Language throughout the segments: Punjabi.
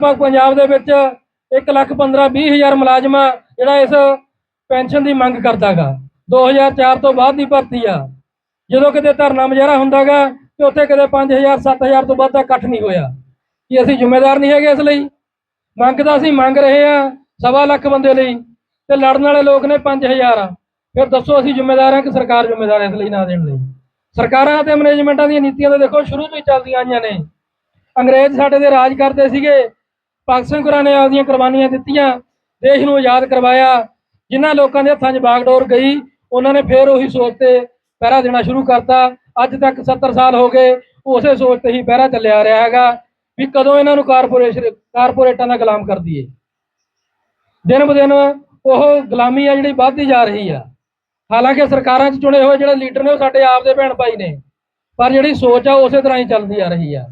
ਪ- ਪੰਜਾਬ ਦੇ ਵਿੱਚ 1 ਲੱਖ 15 20 ਹਜ਼ਾਰ ਮੁਲਾਜ਼ਮ ਜਿਹੜਾ ਇਸ ਪੈਨਸ਼ਨ ਦੀ ਮੰਗ ਕਰਦਾਗਾ। 2004 ਤੋਂ ਬਾਅਦ ਦੀ ਭਰਤੀ ਆ। ਜਦੋਂ ਕਿਤੇ ਧਰਨਾ ਮੁਜ਼ਾਹਰਾ ਹੁੰਦਾਗਾ, ਤੇ ਉੱਥੇ ਕਿਤੇ 5000 7000 ਤੋਂ ਵੱਧ ਦਾ ਇਕੱਠ ਨਹੀਂ ਹੋਇਆ। ਕਿ ਅਸੀਂ ਜ਼ਿੰਮੇਵਾਰ ਨਹੀਂ ਹੈਗੇ ਇਸ ਲਈ? ਮੰਗ ਤਾਂ ਅਸੀਂ ਮੰਗ ਰਹੇ ਆ ਸਵਾ ਲੱਖ ਬੰਦੇ ਲਈ। ਤੇ ਲੜਨ ਵਾਲੇ ਲੋਕ ਨੇ 5000 ਆ। ਫਿਰ ਦੱਸੋ ਅਸੀਂ ਜ਼ਿੰਮੇਦਾਰ ਆ ਕਿ ਸਰਕਾਰ ਜ਼ਿੰਮੇਦਾਰ ਇਸ ਲਈ ਨਾ ਦੇਣ ਲਈ? ਸਰਕਾਰਾਂ ਤੇ ਮੈਨੇਜਮੈਂਟਾਂ ਦੀਆਂ ਨੀਤੀਆਂ ਤਾਂ ਦੇਖੋ, ਸ਼ੁਰੂ ਤੋਂ ਹੀ ਚੱਲਦੀਆਂ ਆਈਆਂ ਨੇ। ਅੰਗਰੇਜ਼ ਸਾਡੇ ਦੇ ਰਾਜ ਕਰਦੇ ਸੀਗੇ। ਭਗਤ ਸਿੰਘ ਹੋਰਾਂ ਨੇ ਆਪਦੀਆਂ ਕੁਰਬਾਨੀਆਂ ਦਿੱਤੀਆਂ, ਦੇਸ਼ ਨੂੰ ਆਜ਼ਾਦ ਕਰਵਾਇਆ, ਜਿਨ੍ਹਾਂ ਲੋਕਾਂ ਦੇ ਹੱਥਾਂ 'ਚ ਬਾਗਡੋਰ ਗਈ, ਉਹਨਾਂ ਨੇ ਫੇਰ ਉਹੀ ਸੋਚ ਤੇ ਪਹਿਰਾ ਦੇਣਾ ਸ਼ੁਰੂ ਕਰਤਾ। ਅੱਜ ਤੱਕ 70 ਸਾਲ ਹੋ ਗਏ ਉਸੇ ਸੋਚ ਤੇ ਹੀ ਪਹਿਰਾ ਚੱਲਿਆ ਆ ਰਿਹਾ ਹੈਗਾ ਵੀ ਕਦੋਂ ਇਹਨਾਂ ਨੂੰ ਕਾਰਪੋਰੇਸ਼ਨ, ਕਾਰਪੋਰੇਟਾਂ ਦਾ ਗੁਲਾਮ ਕਰ ਦਈਏ। ਦਿਨ ਬ ਦਿਨ ਉਹ ਗੁਲਾਮੀ ਆ ਜਿਹੜੀ ਵੱਧਦੀ ਜਾ ਰਹੀ ਆ। ਹਾਲਾਂਕਿ ਸਰਕਾਰਾਂ 'ਚ ਚੁਣੇ ਹੋਏ ਜਿਹੜੇ ਲੀਡਰ ਨੇ ਉਹ ਸਾਡੇ ਆਪ ਦੇ ਭੈਣ ਭਾਈ ਨੇ, ਪਰ ਜਿਹੜੀ ਸੋਚ ਆ ਉਸੇ ਤਰ੍ਹਾਂ ਹੀ ਚੱਲਦੀ ਆ ਰਹੀ ਆ।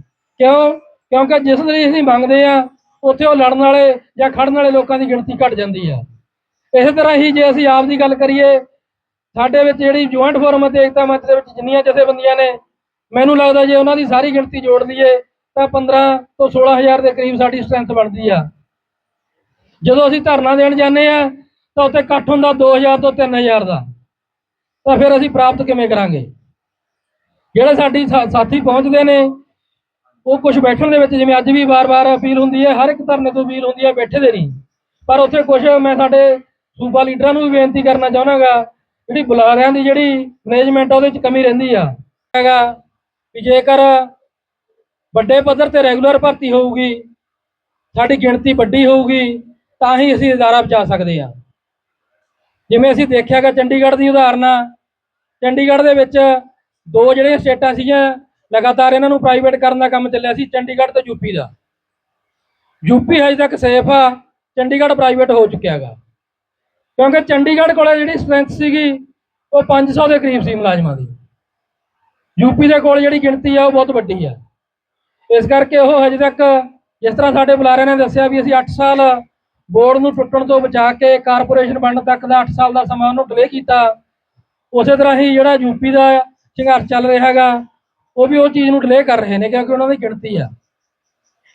ਕਿਉਂ? ਕਿਉਂਕਿ ਜਿਸ ਲਈ ਅਸੀਂ ਮੰਗਦੇ ਆ ਉੱਥੇ ਉਹ ਲੜਨ ਵਾਲੇ ਜਾਂ ਖੜਨ ਵਾਲੇ ਲੋਕਾਂ ਦੀ ਗਿਣਤੀ ਘਟ ਜਾਂਦੀ ਆ। ਇਸੇ ਤਰ੍ਹਾਂ ਹੀ ਜੇ ਅਸੀਂ ਆਪ ਦੀ ਗੱਲ ਕਰੀਏ, ਸਾਡੇ ਵਿੱਚ ਜਿਹੜੀ ਜੁਆਇੰਟ ਫੋਰਮ ਅਤੇ ਏਕਤਾ ਮੰਚ ਦੇ ਵਿੱਚ ਜਿੰਨੀਆਂ ਜਥੇਬੰਦੀਆਂ ਨੇ, ਮੈਨੂੰ ਲੱਗਦਾ ਜੇ ਉਹਨਾਂ ਦੀ ਸਾਰੀ ਗਿਣਤੀ ਜੋੜ ਲਈਏ, ਤਾਂ 15 ਤੋਂ 16000 ਦੇ ਕਰੀਬ ਸਾਡੀ ਸਟਰੈਂਥ ਬਣਦੀ ਆ। ਜਦੋਂ ਅਸੀਂ ਧਰਨਾ ਦੇਣ ਜਾਂਦੇ ਆ, ਤਾਂ ਉੱਥੇ ਇਕੱਠ ਹੁੰਦਾ 2000 ਤੋਂ 3000 ਦਾ। ਤਾਂ ਫਿਰ ਅਸੀਂ ਪ੍ਰਾਪਤ ਕਿਵੇਂ ਕਰਾਂਗੇ? ਜਿਹੜੇ ਸਾਡੀ ਸਾ- ਸਾਥੀ ਪਹੁੰਚਦੇ ਨੇ ਉਹ ਕੁਝ ਬੈਠਣ ਦੇ ਵਿੱਚ ਜਿਵੇਂ ਅੱਜ ਵੀ ਵਾਰ-ਵਾਰ ਅਪੀਲ ਹੁੰਦੀ ਹੈ, ਹਰ ਇੱਕ ਧਰਨੇ ਤੋਂ ਅਪੀਲ ਹੁੰਦੀ ਹੈ, ਬੈਠੇ ਦੇ ਨਹੀਂ। ਪਰ ਉੱਥੇ ਕੁਝ ਮੈਂ ਸਾਡੇ ਸੂਬਾ ਲੀਡਰਾਂ ਨੂੰ ਵੀ ਬੇਨਤੀ ਕਰਨਾ ਚਾਹੁੰਦਾਗਾ ਜਿਹੜੀ ਬੁਲਾਰਿਆਂ ਦੀ ਜਿਹੜੀ ਮੈਨੇਜਮੈਂਟ ਉਹਦੇ ਵਿੱਚ ਕਮੀ ਰਹਿੰਦੀ ਆ। ਹੈਗਾ ਵੀ ਜੇਕਰ ਵੱਡੇ ਪੱਧਰ ਤੇ ਰੈਗੂਲਰ ਭਰਤੀ ਹੋਊਗੀ, ਸਾਡੀ ਗਿਣਤੀ ਵੱਡੀ ਹੋਊਗੀ, ਤਾਂ ਹੀ ਅਸੀਂ ਅਦਾਰਾ ਬਚਾ ਸਕਦੇ ਆ। ਜਿਵੇਂ ਅਸੀਂ ਦੇਖਿਆਗਾ ਚੰਡੀਗੜ੍ਹ ਦੀ ਉਦਾਹਰਨ, ਚੰਡੀਗੜ੍ਹ ਦੇ ਵਿੱਚ ਦੋ ਜਿਹੜੀਆਂ ਸਟੇਟਾਂ ਸੀਗੀਆਂ ਲਗਾਤਾਰ ਇਹਨਾਂ ਨੂੰ ਪ੍ਰਾਈਵੇਟ ਕਰਨ ਦਾ ਕੰਮ ਚੱਲਿਆ ਸੀ, ਚੰਡੀਗੜ੍ਹ ਤੇ ਯੂਪੀ ਦਾ। ਯੂਪੀ ਹਜੇ ਤੱਕ ਸੇਫ ਆ, ਚੰਡੀਗੜ੍ਹ ਪ੍ਰਾਈਵੇਟ ਹੋ ਚੁੱਕਿਆ ਹੈਗਾ। ਕਿਉਂਕਿ ਚੰਡੀਗੜ੍ਹ ਕੋਲੇ ਜਿਹੜੀ ਸਟਰੈਂਥ ਸੀਗੀ, ਉਹ 500 ਦੇ ਕਰੀਬ ਸੀ ਮੁਲਾਜ਼ਮਾਂ ਦੀ। ਯੂਪੀ ਦੇ ਕੋਲ ਜਿਹੜੀ ਗਿਣਤੀ ਆ, ਉਹ ਬਹੁਤ ਵੱਡੀ ਆ। ਇਸ ਕਰਕੇ ਉਹ ਹਜੇ ਤੱਕ ਜਿਸ ਤਰ੍ਹਾਂ ਸਾਡੇ ਬੁਲਾਰਿਆਂ ਨੇ ਦੱਸਿਆ ਵੀ ਅਸੀਂ 8 ਸਾਲ ਬੋਰਡ ਨੂੰ ਟੁੱਟਣ ਤੋਂ ਬਚਾ ਕੇ ਕਾਰਪੋਰੇਸ਼ਨ ਬਣਨ ਤੱਕ ਦਾ 8 ਸਾਲ ਦਾ ਸਮਾਂ ਉਹਨੂੰ ਡਿਲੇ ਕੀਤਾ, ਉਸੇ ਤਰ੍ਹਾਂ ਹੀ ਜਿਹੜਾ ਯੂਪੀ ਦਾ ਸੰਘਰਸ਼ ਚੱਲ ਰਿਹਾ ਹੈਗਾ ਉਹ ਵੀ ਉਹ ਚੀਜ਼ ਨੂੰ ਡਿਲੇ ਕਰ ਰਹੇ ਨੇ ਕਿਉਂਕਿ ਉਹਨਾਂ ਦੀ ਗਿਣਤੀ ਆ।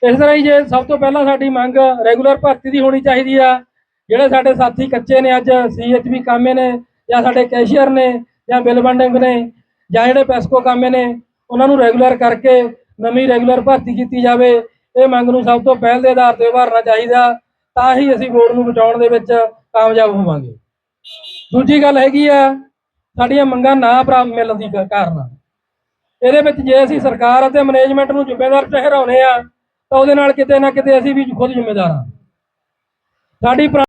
ਇਸ ਤਰ੍ਹਾਂ ਹੀ ਜੇ ਸਭ ਤੋਂ ਪਹਿਲਾਂ ਸਾਡੀ ਮੰਗ ਰੈਗੂਲਰ ਭਰਤੀ ਦੀ ਹੋਣੀ ਚਾਹੀਦੀ ਆ, ਜਿਹੜੇ ਸਾਡੇ ਸਾਥੀ ਕੱਚੇ ਨੇ ਅੱਜ ਸੀਐਚਬੀ ਕਾਮੇ ਨੇ, ਜਾਂ ਸਾਡੇ ਕੈਸ਼ੀਅਰ ਨੇ, ਜਾਂ ਬਿੱਲ ਵੰਡਿੰਗ ਨੇ, ਜਾਂ ਜਿਹੜੇ ਪੈਸਕੋ ਕਾਮੇ ਨੇ, ਉਹਨਾਂ ਨੂੰ ਰੈਗੂਲਰ ਕਰਕੇ ਨਵੀਂ ਰੈਗੂਲਰ ਭਰਤੀ ਕੀਤੀ ਜਾਵੇ। ਇਹ ਮੰਗ ਨੂੰ ਸਭ ਤੋਂ ਪਹਿਲ ਦੇ ਆਧਾਰ ਤੇ ਉਭਾਰਨਾ ਚਾਹੀਦਾ, ਤਾਂ ਹੀ ਅਸੀਂ ਬੋਰਡ ਨੂੰ ਬਚਾਉਣ ਦੇ ਵਿੱਚ ਕਾਮਯਾਬ ਹੋਵਾਂਗੇ। ਦੂਜੀ ਗੱਲ ਹੈਗੀ ਆ, ਸਾਡੀਆਂ ਮੰਗਾਂ ਨਾ ਪ੍ਰਾਪਤ ਮਿਲਣ ਦੀ ਕ- ਕਾਰਨ ਇਹਦੇ ਵਿੱਚ ਜੇ ਅਸੀਂ ਸਰਕਾਰ ਅਤੇ ਮੈਨੇਜਮੈਂਟ ਨੂੰ ਜ਼ਿੰਮੇਵਾਰ ਠਹਿਰਾਉਨੇ ਆ ਤਾਂ ਉਹਦੇ ਨਾਲ ਕਿਤੇ ਨਾ ਕਿਤੇ ਅਸੀਂ ਵੀ ਖੁਦ ਜ਼ਿੰਮੇਦਾਰ ਹਾਂ। ਸਾਡੀ